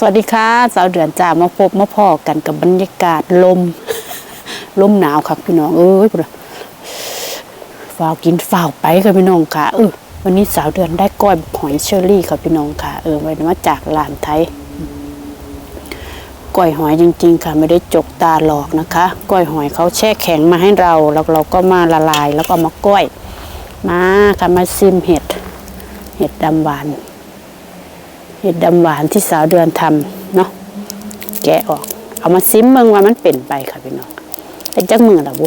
สวัสดีค่ะสาวเดือนจ่ามาพบมาพอกันกับบรรยากาศลม ลมหนาวครับพี่น้องเอ้ยพุ่นน่ะฝ้าวกินฝ้าวไปค่ะพี่น้องค่ะเออวันนี้สาวเดือนได้ก้อยหอยเชอรี่ค่ะพี่น้องค่ะเออไว้มาจากร้านไทยก้อยหอยจริง ๆ ค่ะ ไม่ได้จกตาหลอกนะคะก้อยหอยเขาแช่แข็งมาให้เราแล้วเราก็มาละลาย แล้วก็มาก้อย มาค่ะมาซิมเห็ด เห็ดดำหวาน เห็ดดำหวานที่สาวเดือนทำเนาะแกะออก เอามาซิมเมืองว่ามันเป็นไปค่ะพี่น้องเป็นจักมือละบุ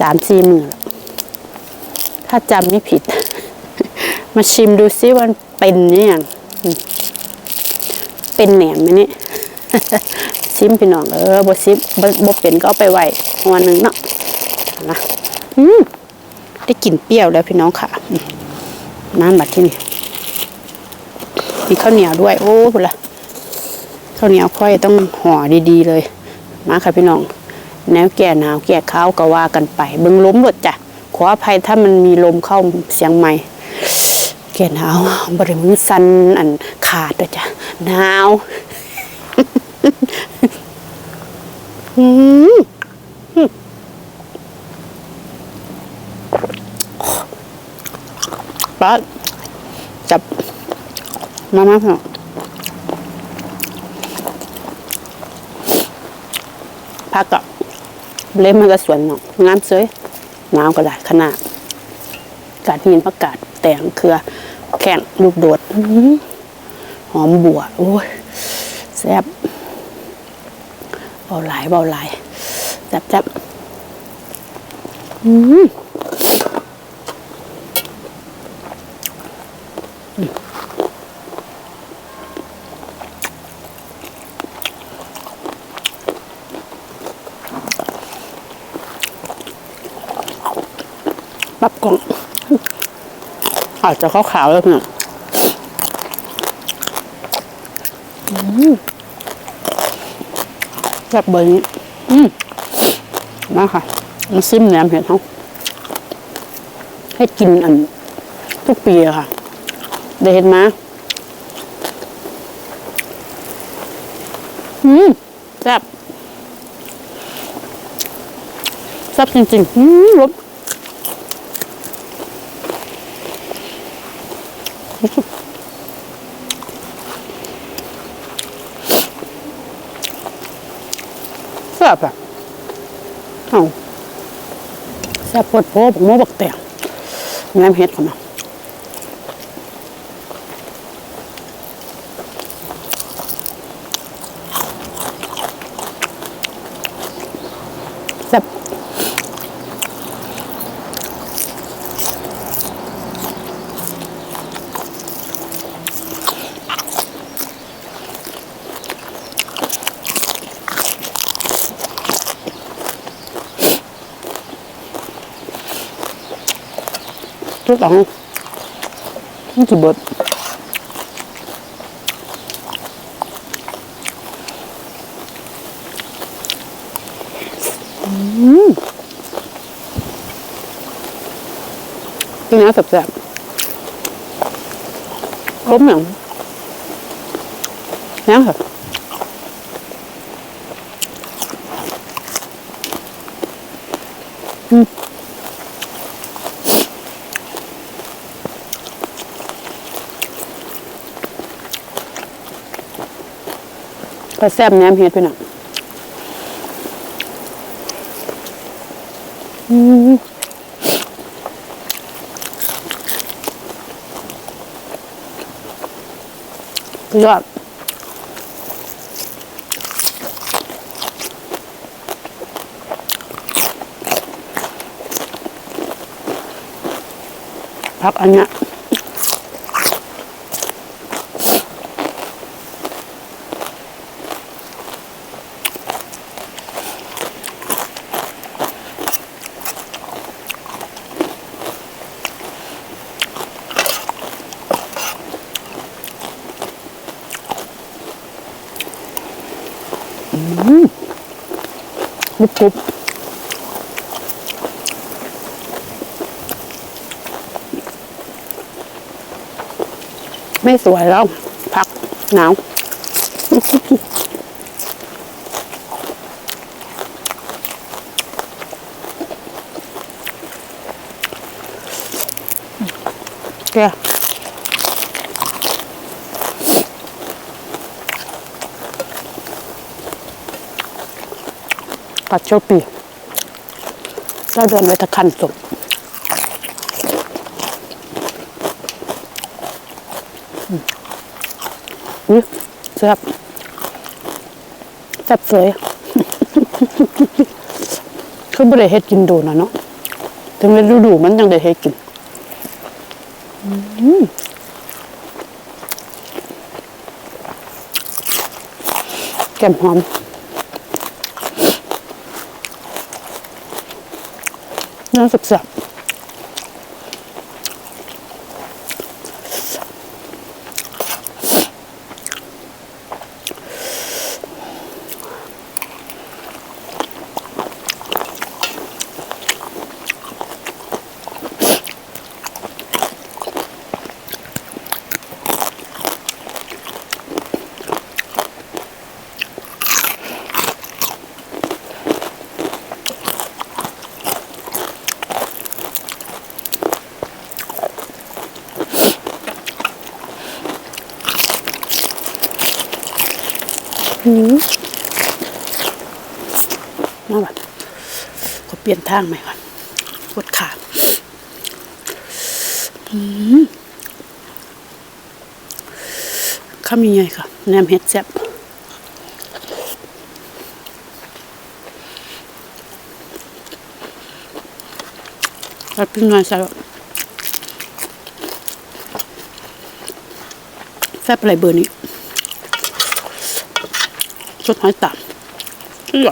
สามสี่มือถ้าจำไม่ผิด มาชิมดูซิว่ามันเป็นนี่ยังเป็นแหนมไหมนี่ซิมพี่น้องเออบ่ซิมบ่บ่เป็นก็เอาไปไว้วันหนึ่งเนาะนะอืมได้กลิ่นเปรี้ยวแล้วพี่น้องค่ะน้ำบัดที่นี่ มีข้าวเหนียวด้วย โอ้โหละข้าวเหนียวค่อยต้องห่อดีๆเลย มาค่ะพี่น้องแนวแก่หนาวแก่ข้าวก็ว่ากันไป เบิ้งล้มหลดจ้ะขออภัยถ้ามันมีลมเข้าเสียงใหม่แก่หนาวบริมือสันอันขาดด้วยจ้ะหนาวอืมปะจับ มามาค่ะพักกับเล่มมันก็สวนเนาะงามสวยหนาวก็ได้ขนาดกาดหินประกาศแต่งเครือ แข่งลูกโดดหอหอมบัวโอ้ยแซ่บเบาหลายเบาหลายแซ่บแซ่บอืม ปรับกล่อง อาจจะขาวๆแล้วเนี่ยอืมแบบเบอร์นี้ อืมมาค่ะมาซิมแหนมเห็ดเขาให้กินอัน ทุกปีอะค่ะ ได้เห็นมาอืมแซ่บแซ่บจริงๆ อืมรส แซ่บอะเอาแซ่บปวดโผล่บักโมบักแตงแง้มเห็ดเข้าม ทุกอย่างนี่กี่เบิดอืมกินน้ำแซ่บๆล้มอย่างยังค่ะ ก็แซ่บแหนมเฮ็ดพี่น้องอืมยอดพักอันเนี้ย กรุบกรุบไม่สวยแล้ว พักหนาวแก ปัดโชปีเราเดินไปตะคันศพอืมอุ๊ยแซ่บแซ่บเสยคือไม่ได้เฮ็ดกินโดูนะเนาะถึงเป็นฤดูมันยังได้เฮ็ดกินแกมหอม เนื้อสับ มาแบบก็เปลี่ยนทางใหม่ก่อนปวดขาข้ามยังไงค่ะแหนมเห็ดแซ่บแล้วเป็นไงใส่แซ่บอะไรเบอร์นี้ สดหอยตับเอื้อ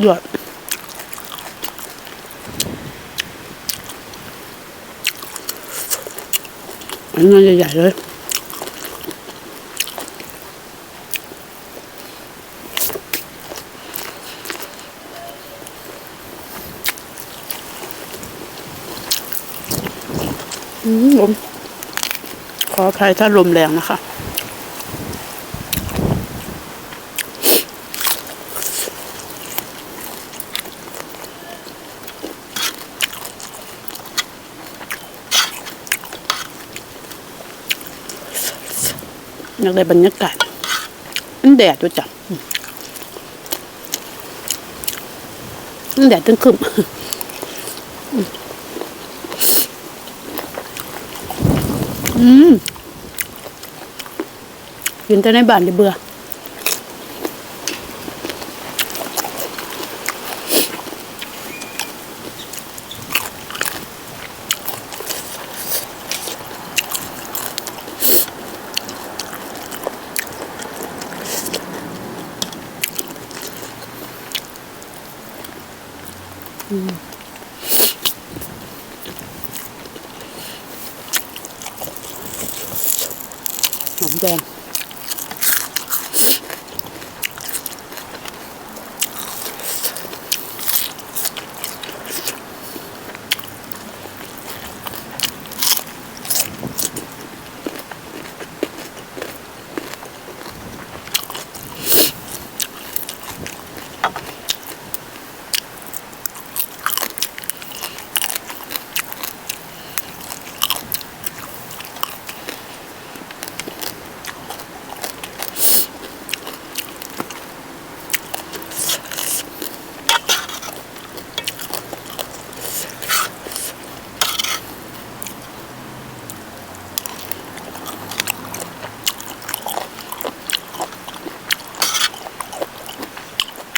เดือดอันนี้ใหญ่ๆเลยอืมลมขออภัยถ้าลมแรงนะคะ อยากได้บรรยากาศมันแดดด้วยจ้ะนั่นแดดตึงขึ้นอืมกินแต่ในบ้านเดี๋ยเบื่อ หอมแดง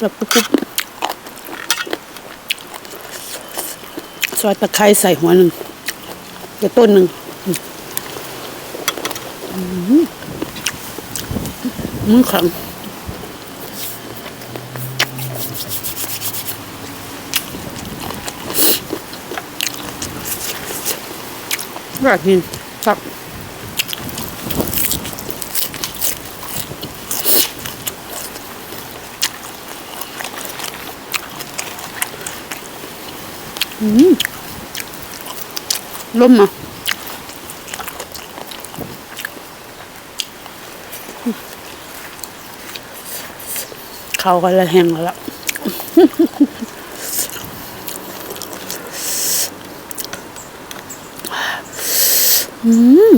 แล้วปุ๊บปุ๊บซอยตะไคร้ใส่หัวหนึ่งเดี๋ยวต้นหนึ่งอืมมือแข็งอยากกินครับอืม ล่มอะเขาก็ละแหงแล้วอืม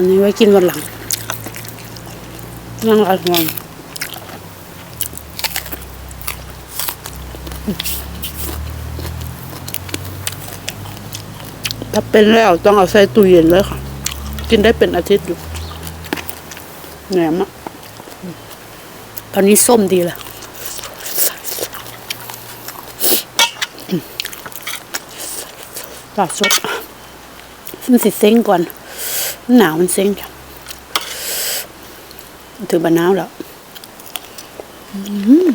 อันนี้ไว้กินวันหลังนั่งอะไรงอนถ้าเป็นแล้วต้องเอาใส่ตู้เย็นเลยค่ะ กินได้เป็นอาทิตย์อยู่แหนมอะตอนนี้ส้มดีละปลาสดมันสิเซ็งก่อน หนาวมันเซ็งจ้ะถือบะนาวแล้ว อืม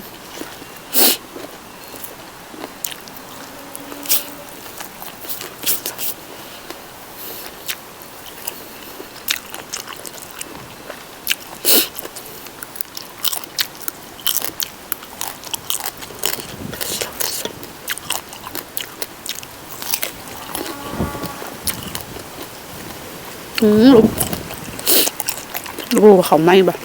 หือลูก ลูกเขาไหม่บะ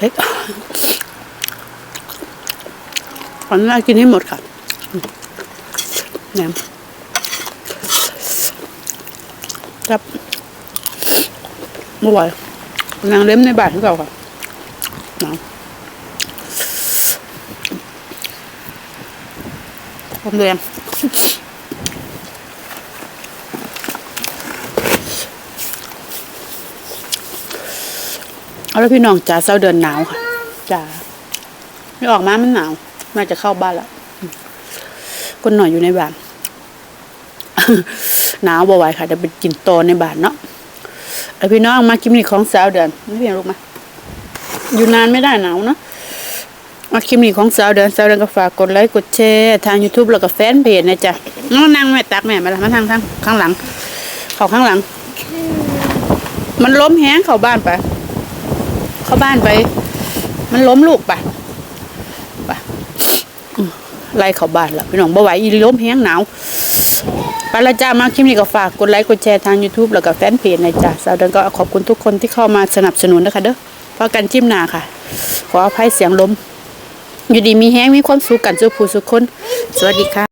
เล็ก ขออนุญาตกินให้หมดค่ะแหนมครับไม่ไหวนางเล้มในบาทของเราค่ะนาวความแรงเอาแล้วพี่น้องจ๋าเศร้าเดือนหนาวค่ะจ๋าไม่ออกมามันหนาว น่าจะเข้าบ้านแล้วอืมคนหน่อยอยู่ในบ้านหนาวบ่ไหวค่ะเดี๋ยวไปกินโตในบ้านเนาะแล้วพี่น้องมากินนี่ของสาวเดือนไม่เพียงลูกมาอยู่นานไม่ได้หนาวเนาะมาคลิปนี้ของสาวเดือนสาวเดือนก็ฝากกดไลค์กดแชร์ทาง YouTube แล้วก็แฟนเพจนะจ๊ะน้องนั่งแม่ตักแม่มาละมาทางทางข้างหลัง เขาข้างหลัง มันล้มแห้งเข้าบ้านไป เข้าบ้านไป มันล้มลูกไป ไล่เข้าบ้านละพี่น้องบ่ไหวอีล้มแห้งหนาวปาละจ้ามาคลิปนี้ก็ฝากกดไลค์กดแชร์ทาง YouTube แล้วก็แฟนเพจนะจ๊ะสาวเดินก็ขอบคุณทุกคนที่เข้ามาสนับสนุนนะคะเด้อเพราะกันจิ้มหนาค่ะ ขออภัยเสียงล้ม อยู่ดีมีแห้งมีความสุขกันสุขผู้สุขคน สวัสดีค่ะ